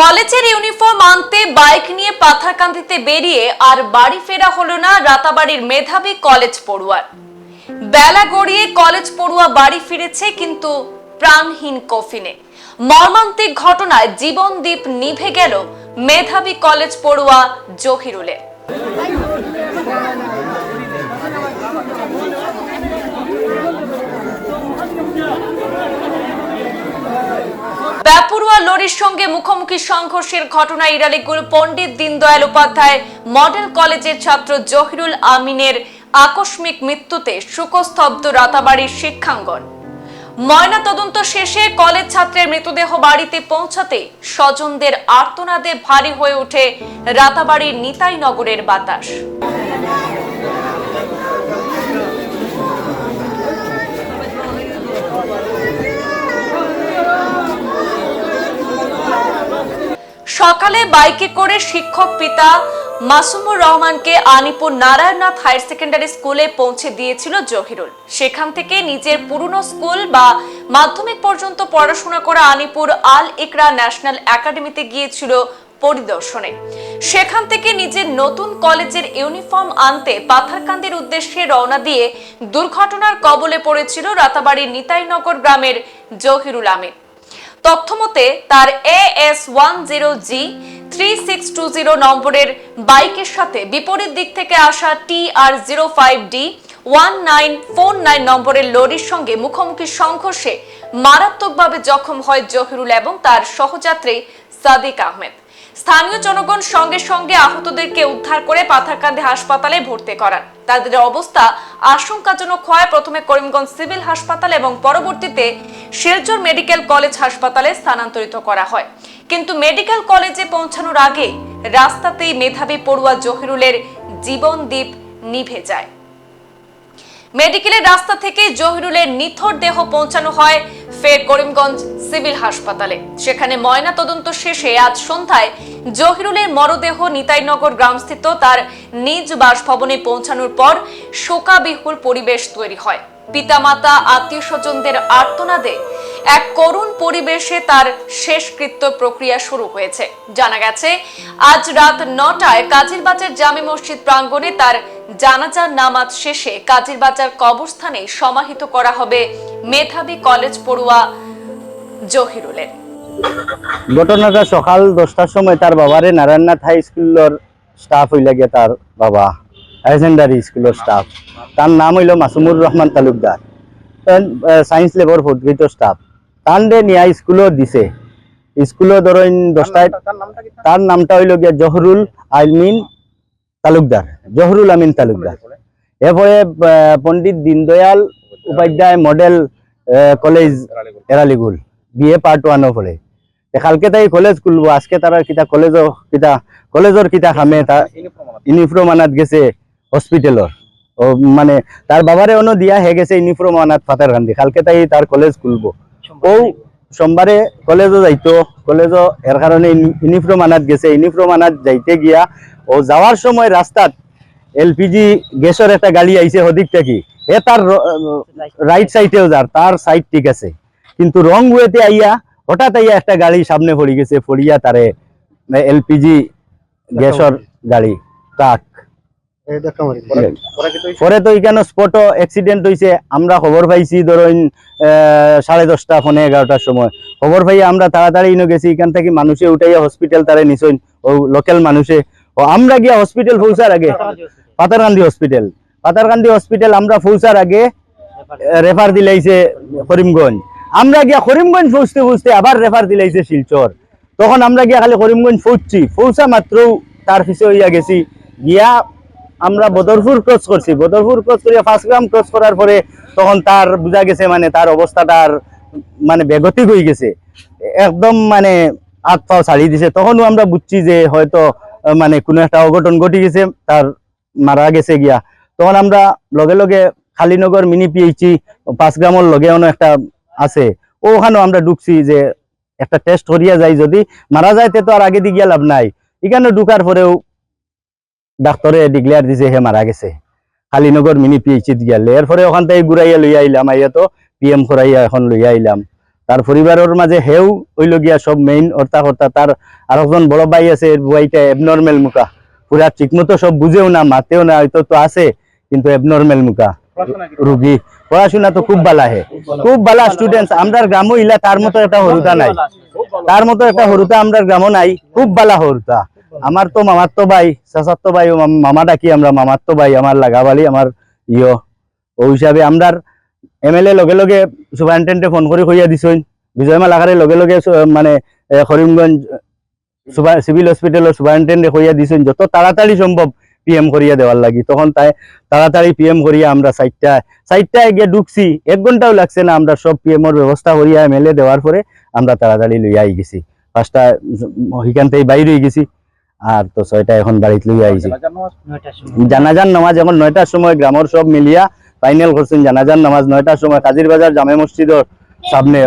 কলেজের ইউনিফর্ম আনতে, বাইক নিয়ে পাথারকান্দিতে বেরিয়ে আর বাড়ি ফেরা হলো না রাতাবাড়ির মেধাবী কলেজ পড়ুয়ার। বেলা গড়িয়ে কলেজ পড়ুয়া বাড়ি ফিরেছে কিন্তু প্রাণহীন কফিনে। মর্মান্তিক ঘটনায় জীবনদীপ নিভে গেল মেধাবী কলেজ পড়ুয়া জহিরুলের। ব্যাপুরুয়া লরির সঙ্গে মুখোমুখি সংঘর্ষের ঘটনায় ইরালিগুল পণ্ডিত দীনদয়াল উপাধ্যায় মডেল কলেজের ছাত্র জহিরুল আমিনের আকস্মিক মৃত্যুতে শোকস্তব্ধ রাতাবাড়ির শিক্ষাঙ্গন। ময়না তদন্ত শেষে কলেজ ছাত্রের মৃতদেহ বাড়িতে পৌঁছাতে স্বজনদের আর্তনাদে ভারী হয়ে ওঠে রাতাবাড়ির নিতাই নগরের বাতাস। সকালে বাইকে করে শিক্ষক পিতা মাসুমুর রহমানকে আনিপুর নারায়ণনাথ হায়ার সেকেন্ডারি স্কুলে পৌঁছে দিয়েছিল জহিরুল। সেখান থেকে নিজের পুরনো স্কুল বা মাধ্যমিক পর্যন্ত পড়াশোনা করা আনিপুর আল ইকরা ন্যাশনাল একাডেমিতে গিয়েছিল পরিদর্শনে। সেখান থেকে নিজের নতুন কলেজের ইউনিফর্ম আনতে পাথারকান্দির উদ্দেশ্যে রওনা দিয়ে দুর্ঘটনার কবলে পড়েছিল রাতাবাড়ির নিতাইনগর গ্রামের জহিরুল আমিন। তথ্যমতে তার A S one zero G three six two zero নম্বরের বাইকের সাথে বিপরীত দিক থেকে আসা T R zero five D one nine four nine নম্বরের লরির সঙ্গে মুখোমুখি সংঘর্ষে মারাত্মকভাবে জখম হয় জহিরুল এবং তার সহযাত্রী সাদিক আহমেদ। স্থানীয় জনগণ সঙ্গে সঙ্গে আহতদেরকে উদ্ধার করে পাথারকান্দি হাসপাতালে ভর্তি করান। তাদের অবস্থা আশঙ্কাজনক হয় প্রথমে করিমগঞ্জ সিভিল হাসপাতাল এবং পরবর্তীতে শিলচর মেডিকেল কলেজ হাসপাতালে স্থানান্তরিত করা হয়। কিন্তু মেডিকেল কলেজে পৌঁছানোর আগে রাস্তাতেই মেধাবী পড়ুয়া জহিরুলের জীবন দ্বীপ নিভে যায়। মেডিকেলের রাস্তা থেকে জহিরুলের নিথর দেহ পৌঁছানো হয় ফের করিমগঞ্জ সিভিল হাসপাতালে। সেখানে ময়না তদন্ত শেষে আজ সন্ধ্যায় জহিরুলের মরদেহ নিতাইনগর গ্রামস্থিত তার নিজ বাসভবনে পৌঁছানোর পর শোকাবিহুল পরিবেশ তৈরি হয়। পিতামাতা আত্মীয় স্বজনদের আর্তনাদে এক করুণ পরিবেশে তার শেষকৃত্য প্রক্রিয়া শুরু হয়েছে। জানা গেছে, আজ রাত নটায় কাজিরবাজার জামে মসজিদ প্রাঙ্গণে তার জানাজার নামাজ শেষে কাজিরবাজার কবরস্থানে সমাহিত করা হবে মেধাবী কলেজ পড়ুয়া জহিরুলের। ঘটনাটা সকাল দশটার সময় তার বাবারে নারায়ণনাথ হাই স্কুলের স্টাফ হইলে গিয়ে তার বাবা সেকেন্ডারি স্কুলের স্টাফ তার নাম হইল মাসুমুর রহমান তালুকদার। সায়েন্স লেবর ভোটগৃত স্টাফ তান নিয়া স্কুলও দিছে। স্কুলও ধরেন দশটায় তার নামটা হইল গিয়া জহরুল আলমিন তালুকদার। জহরুল আমিন তালুকদার। এরপরে? Pandit Deendayal Upadhyay model college Eraligool. BA part ওয়ানও পড়ে। কালকে তাই কলেজ খুলবো আজকে তারা কিতা কলেজও কিতা কলেজের কিতা খামে তা ইউনিফর্ম আনাত গেছে। হসপিটালর মানে তার বাবারে অন্য দিয়া হে গেছে ইউনিফর্ম আনাত ফাতার গান্ধী কালকে তাই তার কলেজ খুলবো। ও সোমবারে কলেজও যাইতো। কলেজও এর কারণে ইউনিফর্ম আনাত গেছে। ইউনিফর্ম আনাত যাইতে গিয়া ও যাওয়ার সময় রাস্তাত এলপিজি গ্যাসের একটা গাড়ি আইছে ওদিক থেকে। এ তার রাইট সাইডেও যার তার সাইড ঠিক আছে। কিন্তু রং ওয়েতে আইয়া হঠাৎ আইয়া একটা গাড়ি সামনে পড়ে গেছে পড়িয়া তারে এলপিজি গ্যাসের গাড়ি। ট্রাক পরে তো এখানে স্পট অ্যাক্সিডেন্ট হয়েছে আমরা খবর পাইছি ধরুন সাড়ে দশটা ফোনে এগারোটার সময়। খবর পাই আমরা তাড়াতাড়ি ইনো গেছি এখান থেকে মানুষে উঠাইয়া হসপিটাল তারে নিছইন ও লোকাল মানুষে। ও আমরা গিয়া হসপিটাল পৌঁছার আগে পাতারকান্দি হসপিটাল পাতারকান্দি হসপিটাল আমরা পৌঁছার আগে রেফার দিলাইছে করিমগঞ্জ। আমরা গিয়া করিমগঞ্জ পৌঁছতে পৌঁছতে আবার রেফার দিলাইছে শিলচর। তখন আমরা গিয়া খালি করিমগঞ্জ পৌঁছছি পৌঁছা মাত্র তার পিছে হইয়া গেছি। গিয়া আমরা বদরপুর ক্রস করছি। বদরপুর ক্রস করিয়া ফার্স্ট গ্রাম ক্রস করার পরে তখন তার বোঝা গেছে মানে তার অবস্থাটা আর মানে বেগতিক হয়ে গেছে। একদম মানে হাত পাও ছাড়িয়ে দিছে। তখনও আমরা বুঝছি যে হয়তো মানে কোনো একটা অঘটন ঘটে গেছে, তার মারা গেছে গিয়া। তখন আমরা লগে লগে খালিনগর মিনি পিএইচি পাঁচ গ্রামের লগে অন্য একটা আছে। ওখানেও আমরা ঢুকছি যে একটা টেস্ট করিয়া যাই। যদি মারা যায় তে তো আর আগে দিয়ে গিয়া লাভ নাই। এখানে ঢুকার পরেও ডাক্তরে ডিক্লেয়ার দিছে হে মারা গেছে। কালীনগর মিনি পিএইচি গেলে। এরপরে ওখান থেকে ঘুরাইয়া লইয়া আইলাম, আইয়া তো পিএম করাইয়া এখন লইয়া আইলাম। তার পরিবারের মাঝে হেউ হইল গিয়া সব মেইন অর্থা কর্তা তার আর একজন বড় ভাই আছে, এর বুয়াইটা এবনর্মেল মুখা। পুরা ঠিকমতো সব বুঝেও না, মাতেও না, হয়তো তো আছে, কিন্তু এবনর্মেল মুখা। রুগী। পড়াশোনা তো খুব ভালো হে। খুব ভালো স্টুডেন্টস আমরা গ্রামও ইলা, তার মতো একটা হরুতা নাই। তার মতো একটা হরুতা আমরা গ্রামও নাই। খুব ভালো হরুতা। আমার তো মামার তো ভাই চাচার ভাই ও মাম- ডাকি আমরা মামার তো ভাই আমার লাগাবালি আমার ইয়। ওই হিসাবে আমরা এমএলএ লগে লগে সুপারিনটেন্ডে ফোন করে কইয়া দিছইন। বিজয় মালাকারে লগে লগে মানে এ, করিমগঞ্জ সিভিল হসপিটালের সুপারিনটেন্ডে কইয়া দিছইন। যত তাড়াতাড়ি সম্ভব পিএম করিয়া দেওয়ার লাগি। তখন তাই তাড়াতাড়ি পিএম করিয়া আমরা সাইটটা সাইটটায় গিয়ে ঢুকছি। এক ঘন্টাও লাগছে না আমরা সব পিএম এর ব্যবস্থা করিয়া এমএলএ দেওয়ার পরে আমরা তাড়াতাড়ি লইয়া গেছি। পাঁচটা ওইখান থেকে বাইরে গেছি। আর তো ছয়টা এখন বাড়িতে লইয়া আইছি। জানাজান নামাজ? এখন নয়টার সময় গ্রামের সব মিলিয়া ফাইনাল করছেন। জানাজান নামাজ নয়টার সময় কাজীর বাজার জামে মসজিদের সামনে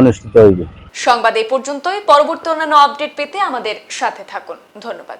অনুষ্ঠিত হইবে। সংবাদ এই পর্যন্তই। পরবর্তী অন্যান্য আপডেট পেতে আমাদের সাথে থাকুন। ধন্যবাদ।